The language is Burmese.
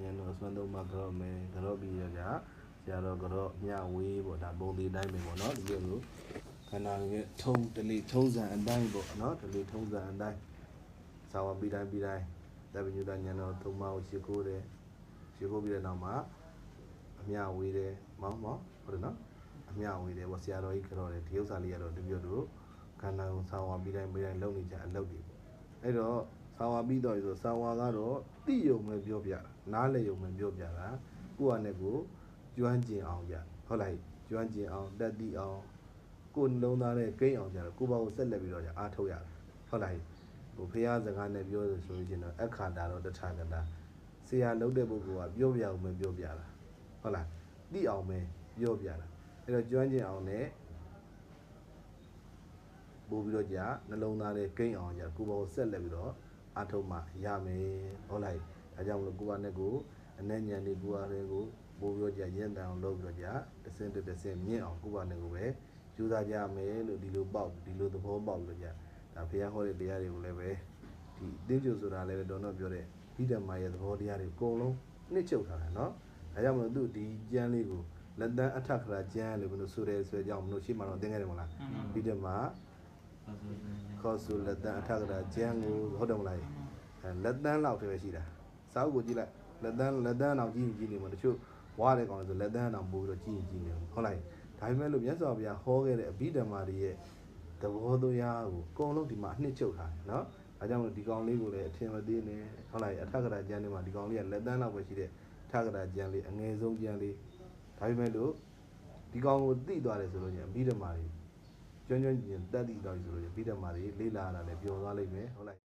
ဉာဏ်တော်အစွမ်းသုံးပါကြော့မယ်ကြော့ပြီးရကြဆရာတော်ကြော့ညဝေးပေါ့ဒါပုံသေးတိုင်းပဲပေါ့နော်ဒီလိုလိုခန္ဓာရဲ့ထုံတလေထုံးစံအတိုင်းပေါ့နော်တလေထုံးစံအတိုင်းစာဝပြီးတိုင်းပြီးတိုင်းတပညုတဉာဏ်တော်သုံးပါးကိုရှ िख ိုးတယ်ရှ िख ိုးပြီးတဲ့နောက်မှာအမြဝေးတယ်မောင်းမောင်းဟုတ်တယ်နော်အမြဝေးတယ်ပေါ့ဆရာတော်ကြီးကြော့တယ်ဒီဥစ္စာလေးကတော့တပြည့်တို့ခန္ဓာကိုစာဝပြီးတိုင်းပြီးတိုင်းလုပ်နေကြအလုပ်တွေပေါ့အဲ့တော့ စာဝါပြီးတော့ဆိုစာဝါကတော့တိယုံပဲပြောပြတာနားလေယုံပဲပြောပြတာကိုယ့်အနေကိုကျွမ်းကျင်အောင်ကြဟုတ်လားကျွမ်းကျင်အောင်တက်တိအောင်ကိုယ်နှလုံးသားနဲ့ကိန်းအောင်ကြတော့ကိုယ့်ဘာကိုဆက်လက်ပြီးတော့အားထုတ်ရတယ်ဟုတ်လားဟိုဖះစကားနဲ့ပြောဆိုဆိုရင်တော့အခါတာတော့တထာကတာဆရာလုံးတဲ့ပုဂ္ဂိုလ်ကပြောပြအောင်ပဲပြောပြတာဟုတ်လားတိအောင်ပဲပြောပြတာအဲ့တော့ကျွမ်းကျင်အောင်နဲ့ပို့ပြီးတော့ကြာနှလုံးသားလေးကိန်းအောင်ကြာကိုယ်ပေါ်ဆက်လက်ပြီးတော့ အထုံးမှရမယ်ဟုတ်လိုက်ဒါကြောင့်မလို့ကိုယ်ပါနဲ့ကိုအနဲ့ညံနေကိုယ်အားလေးကိုပို့ပြီးတော့ကြာရင့်တန်အောင်လုပ်ပြီးတော့ကြာတစ်စင်းတစ်တစ်စင်းမြင့်အောင်ကိုယ်ပါနဲ့ကိုပဲကြိုးစားကြမယ်လို့ဒီလိုပေါက်ဒီလိုသဘောပေါက်ပြီးတော့ကြာဒါဘုရားဟောတဲ့တရားတွေကိုလည်းပဲဒီတင်းကျုပ်ဆိုတာလည်းပဲတော်တော်ပြောတဲ့ဘိဓမ္မာရဲ့သဘောတရားတွေအကုန်လုံးနှစ်ချုပ်ထားတယ်နော်ဒါကြောင့်မလို့သူဒီကျမ်းလေးကိုလက်တန်းအထက်ခရာကျမ်းလို့ဘယ်လိုဆိုရဲဆိုကြောင့်မလို့ရှိမှတော့သင်ခဲ့တယ်မလားဘိဓမ္မာ ခေါ်ဆိုလက်တန်းအထက်ကရာကျန်းကိုဟုတ်တယ်မလားအဲလက်တန်းလောက်တည်းပဲရှိတာစာအုပ်ကိုကြည့်လိုက်လက်တန်းလက်တန်းအောင်ကြည့်ရင်ကြည့်နေမှာတချို့ဝါတဲ့ကောင်လည်းဆိုလက်တန်းအောင်ပို့ပြီးတော့ကြည့်ရင်ကြည့်နေဟုတ်လားဒါပေမဲ့လို့မြတ်စွာဘုရားဟောခဲ့တဲ့အဘိဓမ္မာတွေရဲ့သဘောတရားကိုအကုန်လုံးဒီမှာအနှစ်ချုပ်ထားတယ်နော်အဲကြောင့်မလို့ဒီကောင်လေးကိုလည်းအထင်မသေးနဲ့ဟုတ်လားအထက်ကရာကျန်းတွေမှာဒီကောင်လေးကလက်တန်းလောက်ပဲရှိတဲ့အထက်ကရာကျန်းလေးအငယ်ဆုံးကျန်းလေးဒါပေမဲ့လို့ဒီကောင်ကိုသိသွားတယ်ဆိုလို့ညအဘိဓမ္မာတွေ ကျွမ်းကျွမ်းကျင်တက်တည်တော်ပြီဆိုလို့ဗိဓမာတွေလေးလာတာလည်းပျော်သွားလိမ့်မယ်ဟုတ်လား